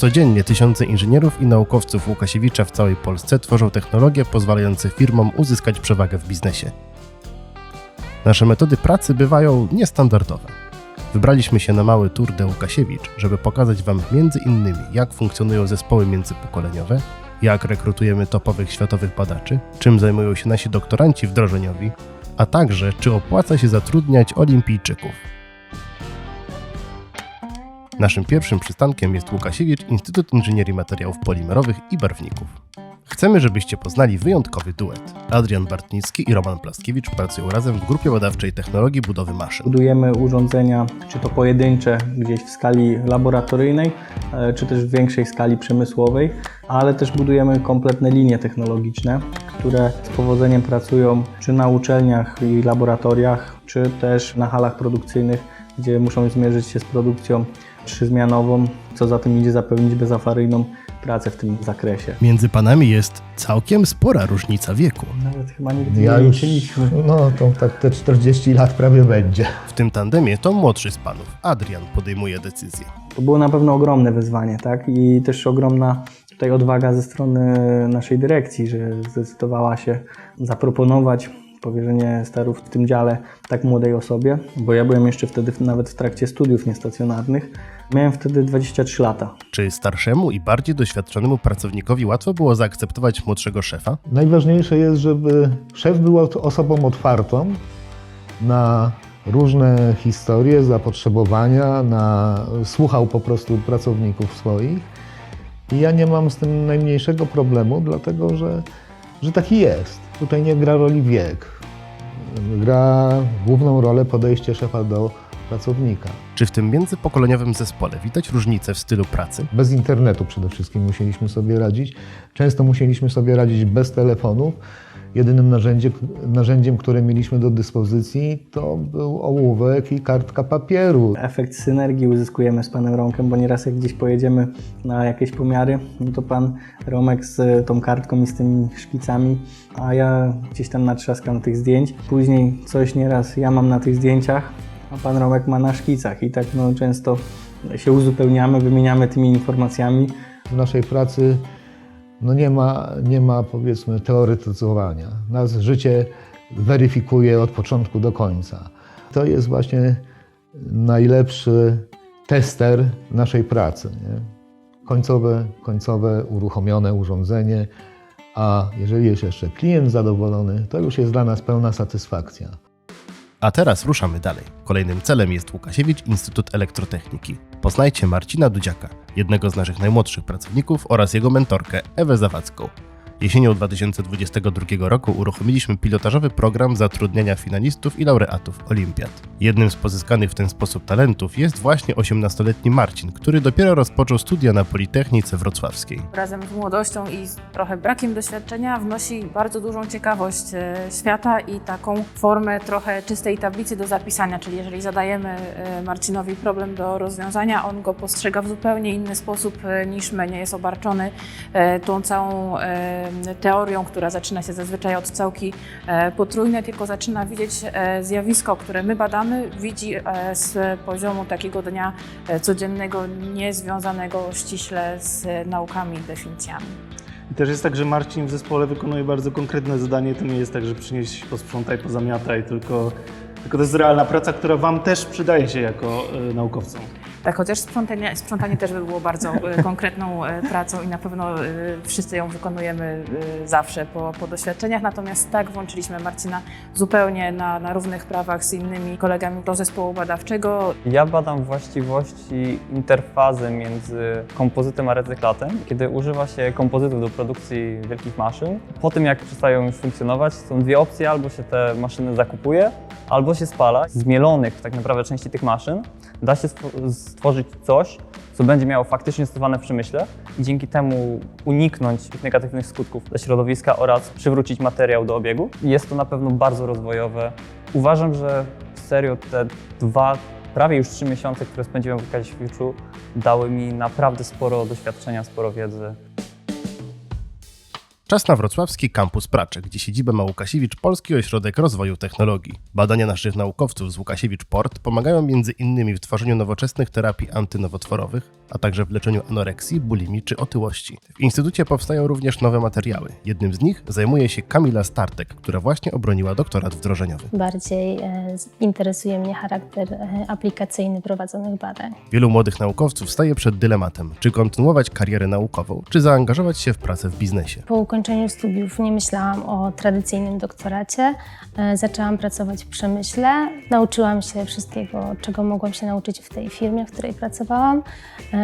Codziennie tysiące inżynierów i naukowców Łukasiewicza w całej Polsce tworzą technologie pozwalające firmom uzyskać przewagę w biznesie. Nasze metody pracy bywają niestandardowe. Wybraliśmy się na mały tour de Łukasiewicz, żeby pokazać Wam między innymi, jak funkcjonują zespoły międzypokoleniowe, jak rekrutujemy topowych światowych badaczy, czym zajmują się nasi doktoranci wdrożeniowi, a także czy opłaca się zatrudniać olimpijczyków. Naszym pierwszym przystankiem jest Łukasiewicz Instytut Inżynierii Materiałów Polimerowych i Barwników. Chcemy, żebyście poznali wyjątkowy duet. Adrian Bartnicki i Roman Plaskiewicz pracują razem w grupie badawczej technologii budowy maszyn. Budujemy urządzenia, czy to pojedyncze gdzieś w skali laboratoryjnej, e, czy też w większej skali przemysłowej, ale też budujemy kompletne linie technologiczne, które z powodzeniem pracują czy na uczelniach i laboratoriach, czy też na halach produkcyjnych, gdzie muszą zmierzyć się z produkcją trzyzmianową, co za tym idzie zapewnić bezawaryjną pracę w tym zakresie. Między panami jest całkiem spora różnica wieku. Nawet chyba nigdy Ja nie już, liczyliśmy. no to tak te 40 lat prawie będzie. W tym tandemie to młodszy z panów, Adrian, podejmuje decyzję. To było na pewno ogromne wyzwanie, tak? I też ogromna tutaj odwaga ze strony naszej dyrekcji, że zdecydowała się zaproponować powierzenie sterów w tym dziale tak młodej osobie, bo ja byłem jeszcze wtedy nawet w trakcie studiów niestacjonarnych. Miałem wtedy 23 lata. Czy starszemu i bardziej doświadczonemu pracownikowi łatwo było zaakceptować młodszego szefa? Najważniejsze jest, żeby szef był osobą otwartą na różne historie, zapotrzebowania, na, słuchał po prostu pracowników swoich. I ja nie mam z tym najmniejszego problemu, dlatego że, że taki jest. Tutaj nie gra roli wiek. Gra główną rolę podejście szefa do pracownika. Czy w tym międzypokoleniowym zespole widać różnicę w stylu pracy? Bez internetu przede wszystkim musieliśmy sobie radzić. Często musieliśmy sobie radzić bez telefonów. Jedynym narzędzie, narzędziem, które mieliśmy do dyspozycji, to był ołówek i kartka papieru. Efekt synergii uzyskujemy z panem Romkiem, bo nieraz jak gdzieś pojedziemy na jakieś pomiary, no to pan Romek z tą kartką i z tymi szkicami, a ja gdzieś tam natrzaskam tych zdjęć. Później coś nieraz ja mam na tych zdjęciach, a pan Romek ma na szkicach i tak no, często się uzupełniamy, wymieniamy tymi informacjami. W naszej pracy no nie, ma, nie ma powiedzmy teoretyzowania. Nas życie weryfikuje od początku do końca. To jest właśnie najlepszy tester naszej pracy. Nie? Końcowe, końcowe uruchomione urządzenie, a jeżeli jest jeszcze klient zadowolony, to już jest dla nas pełna satysfakcja. A teraz ruszamy dalej. Kolejnym celem jest Łukasiewicz Instytut Elektrotechniki. Poznajcie Marcina Dudziaka, jednego z naszych najmłodszych pracowników oraz jego mentorkę Ewę Zawadzką. Jesienią 2022 roku uruchomiliśmy pilotażowy program zatrudniania finalistów i laureatów olimpiad. Jednym z pozyskanych w ten sposób talentów jest właśnie 18-letni Marcin, który dopiero rozpoczął studia na Politechnice Wrocławskiej. razem z młodością i z trochę brakiem doświadczenia wnosi bardzo dużą ciekawość e, świata i taką formę trochę czystej tablicy do zapisania, czyli jeżeli zadajemy e, Marcinowi problem do rozwiązania, on go postrzega w zupełnie inny sposób e, niż my, nie jest obarczony tą całą teorią, która zaczyna się zazwyczaj od całki e, potrójnej, tylko zaczyna widzieć e, zjawisko, które my badamy, widzi e, z poziomu takiego dnia codziennego, niezwiązanego ściśle z naukami i definicjami. I też jest tak, że Marcin w zespole wykonuje bardzo konkretne zadanie. To nie jest tak, że przynieś, posprzątaj, pozamiataj, tylko, tylko to jest realna praca, która Wam też przydaje się jako naukowcom. Tak, chociaż sprzątanie, sprzątanie też by było bardzo e, konkretną e, pracą i na pewno e, wszyscy ją wykonujemy zawsze po, po doświadczeniach. Natomiast tak, włączyliśmy Marcina zupełnie na, na równych prawach z innymi kolegami do zespołu badawczego. Ja badam właściwości interfazy między kompozytem a recyklatem. Kiedy używa się kompozytów do produkcji wielkich maszyn, po tym jak przestają już funkcjonować, są dwie opcje, albo się te maszyny zakupuje, albo się spala. Z mielonych tak naprawdę części tych maszyn da się stwo- stworzyć coś, co będzie miało faktycznie stosowane w przemyśle i dzięki temu uniknąć tych negatywnych skutków dla środowiska oraz przywrócić materiał do obiegu. Jest to na pewno bardzo rozwojowe. Uważam, że serio te dwa, prawie już trzy miesiące, które spędziłem w Kazimierzu, dały mi naprawdę sporo doświadczenia, sporo wiedzy. Czas na wrocławski kampus Pracze, gdzie siedzibę ma Łukasiewicz Polski Ośrodek Rozwoju Technologii. Badania naszych naukowców z Łukasiewicz Port pomagają między innymi w tworzeniu nowoczesnych terapii antynowotworowych, a także w leczeniu anoreksji, bulimii czy otyłości. W Instytucie powstają również nowe materiały. Jednym z nich zajmuje się Kamila Startek, która właśnie obroniła doktorat wdrożeniowy. Bardziej e, interesuje mnie charakter e, aplikacyjny prowadzonych badań. Wielu młodych naukowców staje przed dylematem, czy kontynuować karierę naukową, czy zaangażować się w pracę w biznesie. Po ukończeniu studiów nie myślałam o tradycyjnym doktoracie. E, Zaczęłam pracować w przemyśle. Nauczyłam się wszystkiego, czego mogłam się nauczyć w tej firmie, w której pracowałam. E,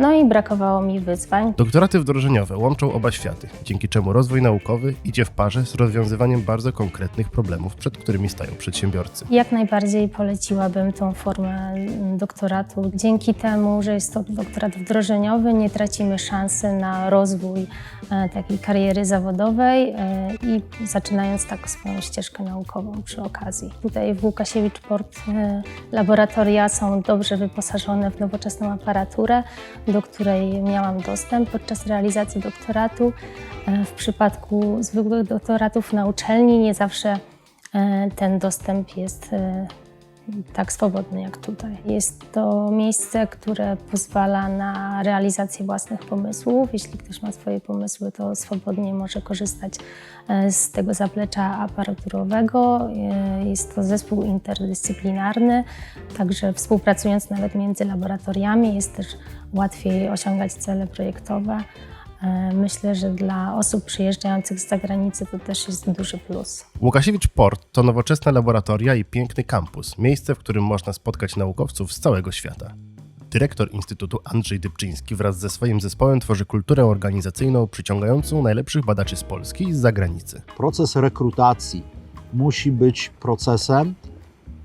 No i brakowało mi wyzwań. Doktoraty wdrożeniowe łączą oba światy, dzięki czemu rozwój naukowy idzie w parze z rozwiązywaniem bardzo konkretnych problemów, przed którymi stają przedsiębiorcy. Jak najbardziej poleciłabym tą formę doktoratu. Dzięki temu, że jest to doktorat wdrożeniowy, nie tracimy szansy na rozwój e, takiej kariery zawodowej e, i zaczynając tak swoją ścieżkę naukową przy okazji. Tutaj w Łukasiewicz Port e, laboratoria są dobrze wyposażone w nowoczesną aparaturę, do której miałam dostęp podczas realizacji doktoratu. E, W przypadku zwykłych doktoratów na uczelni nie zawsze E, ten dostęp jest e, tak swobodny jak tutaj. Jest to miejsce, które pozwala na realizację własnych pomysłów. Jeśli ktoś ma swoje pomysły, to swobodnie może korzystać e, z tego zaplecza aparaturowego. E, Jest to zespół interdyscyplinarny, także współpracując nawet między laboratoriami jest też łatwiej osiągać cele projektowe. E, Myślę, że dla osób przyjeżdżających z zagranicy to też jest duży plus. Łukasiewicz Port to nowoczesne laboratoria i piękny kampus, miejsce, w którym można spotkać naukowców z całego świata. Dyrektor Instytutu Andrzej Dybczyński wraz ze swoim zespołem tworzy kulturę organizacyjną przyciągającą najlepszych badaczy z Polski i z zagranicy. proces rekrutacji musi być procesem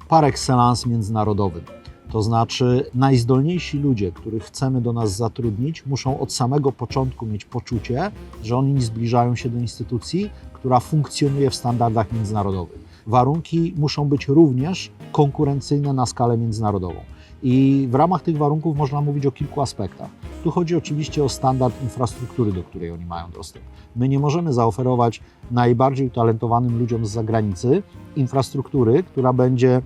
par excellence międzynarodowym. To znaczy, najzdolniejsi ludzie, których chcemy do nas zatrudnić, muszą od samego początku mieć poczucie, że oni zbliżają się do instytucji, która funkcjonuje w standardach międzynarodowych. Warunki muszą być również konkurencyjne na skalę międzynarodową. I w ramach tych warunków można mówić o kilku aspektach. Tu chodzi oczywiście o standard infrastruktury, do której oni mają dostęp. My nie możemy zaoferować najbardziej utalentowanym ludziom z zagranicy infrastruktury, która będzie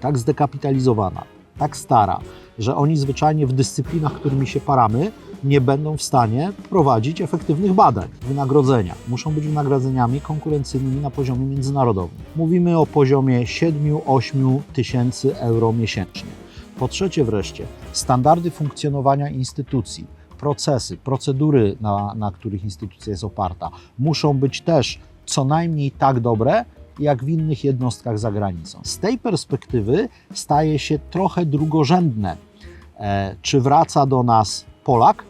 tak zdekapitalizowana, tak stara, że oni zwyczajnie w dyscyplinach, którymi się paramy, nie będą w stanie prowadzić efektywnych badań. Wynagrodzenia muszą być wynagrodzeniami konkurencyjnymi na poziomie międzynarodowym. Mówimy o poziomie 7-8 tysięcy euro miesięcznie. Po trzecie wreszcie, standardy funkcjonowania instytucji, procesy, procedury, na, na których instytucja jest oparta, muszą być też co najmniej tak dobre, jak w innych jednostkach za granicą. Z tej perspektywy staje się trochę drugorzędne, e, czy wraca do nas Polak,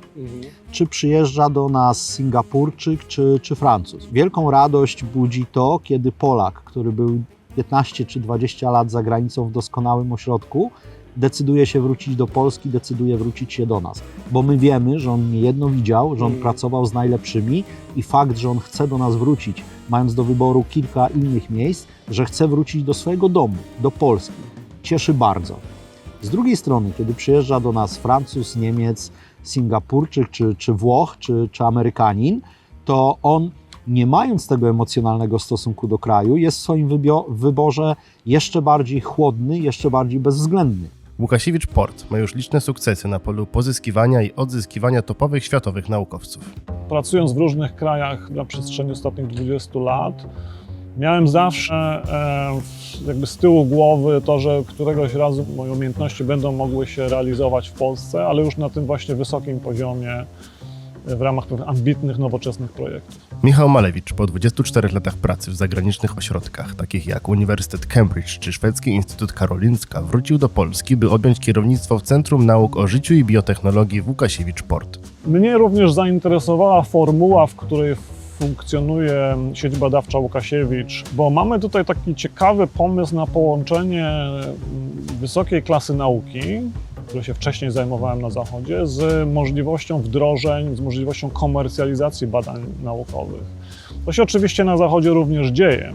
czy przyjeżdża do nas Singapurczyk, czy, czy Francuz. Wielką radość budzi to, kiedy Polak, który był 15 czy 20 lat za granicą w doskonałym ośrodku, decyduje się wrócić do Polski, decyduje wrócić się do nas. Bo my wiemy, że on niejedno widział, że on pracował z najlepszymi i fakt, że on chce do nas wrócić, mając do wyboru kilka innych miejsc, że chce wrócić do swojego domu, do Polski, cieszy bardzo. Z drugiej strony, kiedy przyjeżdża do nas Francuz, Niemiec, Singapurczyk, czy, czy Włoch, czy, czy Amerykanin, to on, nie mając tego emocjonalnego stosunku do kraju, jest w swoim wyborze jeszcze bardziej chłodny, jeszcze bardziej bezwzględny. Łukasiewicz Port ma już liczne sukcesy na polu pozyskiwania i odzyskiwania topowych światowych naukowców. pracując w różnych krajach na przestrzeni ostatnich 20 lat, miałem zawsze e, jakby z tyłu głowy to, że któregoś razu moje umiejętności będą mogły się realizować w Polsce, ale już na tym właśnie wysokim poziomie w ramach tych ambitnych, nowoczesnych projektów. Michał Malewicz po 24 latach pracy w zagranicznych ośrodkach, takich jak Uniwersytet Cambridge czy Szwedzki Instytut Karolinska, wrócił do Polski, by objąć kierownictwo w Centrum Nauk o Życiu i Biotechnologii w Łukasiewicz Port. Mnie również zainteresowała formuła, w której funkcjonuje sieć badawcza Łukasiewicz, bo mamy tutaj taki ciekawy pomysł na połączenie mm, wysokiej klasy nauki, którą się wcześniej zajmowałem na Zachodzie, z możliwością wdrożeń, z możliwością komercjalizacji badań naukowych. To się oczywiście na Zachodzie również dzieje.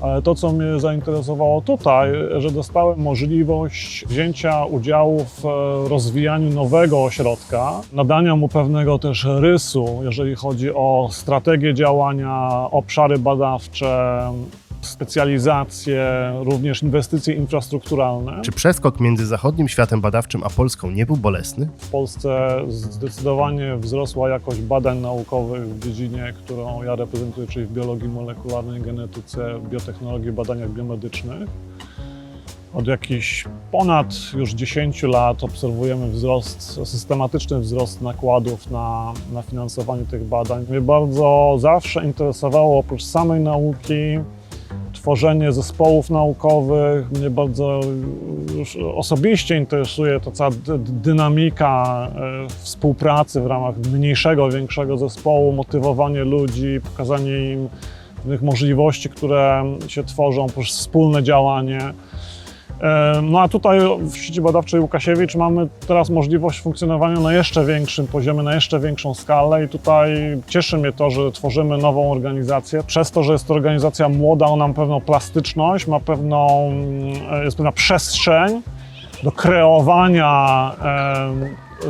Ale to, co mnie zainteresowało tutaj, że dostałem możliwość wzięcia udziału w e, rozwijaniu nowego ośrodka, nadania mu pewnego też rysu, jeżeli chodzi o strategię działania, obszary badawcze, specjalizacje, również inwestycje infrastrukturalne. Czy przeskok między zachodnim światem badawczym a Polską nie był bolesny? W Polsce zdecydowanie wzrosła jakość badań naukowych w dziedzinie, którą ja reprezentuję, czyli w biologii molekularnej, genetyce, biotechnologii, badaniach biomedycznych. Od jakichś ponad już 10 lat obserwujemy wzrost, systematyczny wzrost nakładów na, na finansowanie tych badań. Mnie bardzo zawsze interesowało oprócz samej nauki tworzenie zespołów naukowych. Mnie bardzo osobiście interesuje ta cała dy- dynamika e, współpracy w ramach mniejszego, większego zespołu, motywowanie ludzi, pokazanie im pewnych możliwości, które się tworzą poprzez wspólne działanie. No a tutaj w sieci badawczej Łukasiewicz mamy teraz możliwość funkcjonowania na jeszcze większym poziomie, na jeszcze większą skalę i tutaj cieszy mnie to, że tworzymy nową organizację. Przez to, że jest to organizacja młoda, ona ma pewną plastyczność, ma pewną, e, jest pewna przestrzeń do kreowania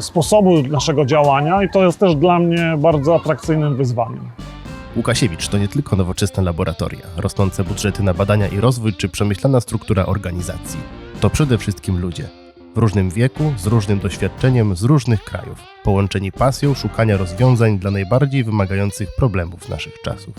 sposobu naszego działania i to jest też dla mnie bardzo atrakcyjnym wyzwaniem. Łukasiewicz to nie tylko nowoczesne laboratoria, rosnące budżety na badania i rozwój czy przemyślana struktura organizacji. To przede wszystkim ludzie. W różnym wieku, z różnym doświadczeniem, z różnych krajów, połączeni pasją szukania rozwiązań dla najbardziej wymagających problemów naszych czasów.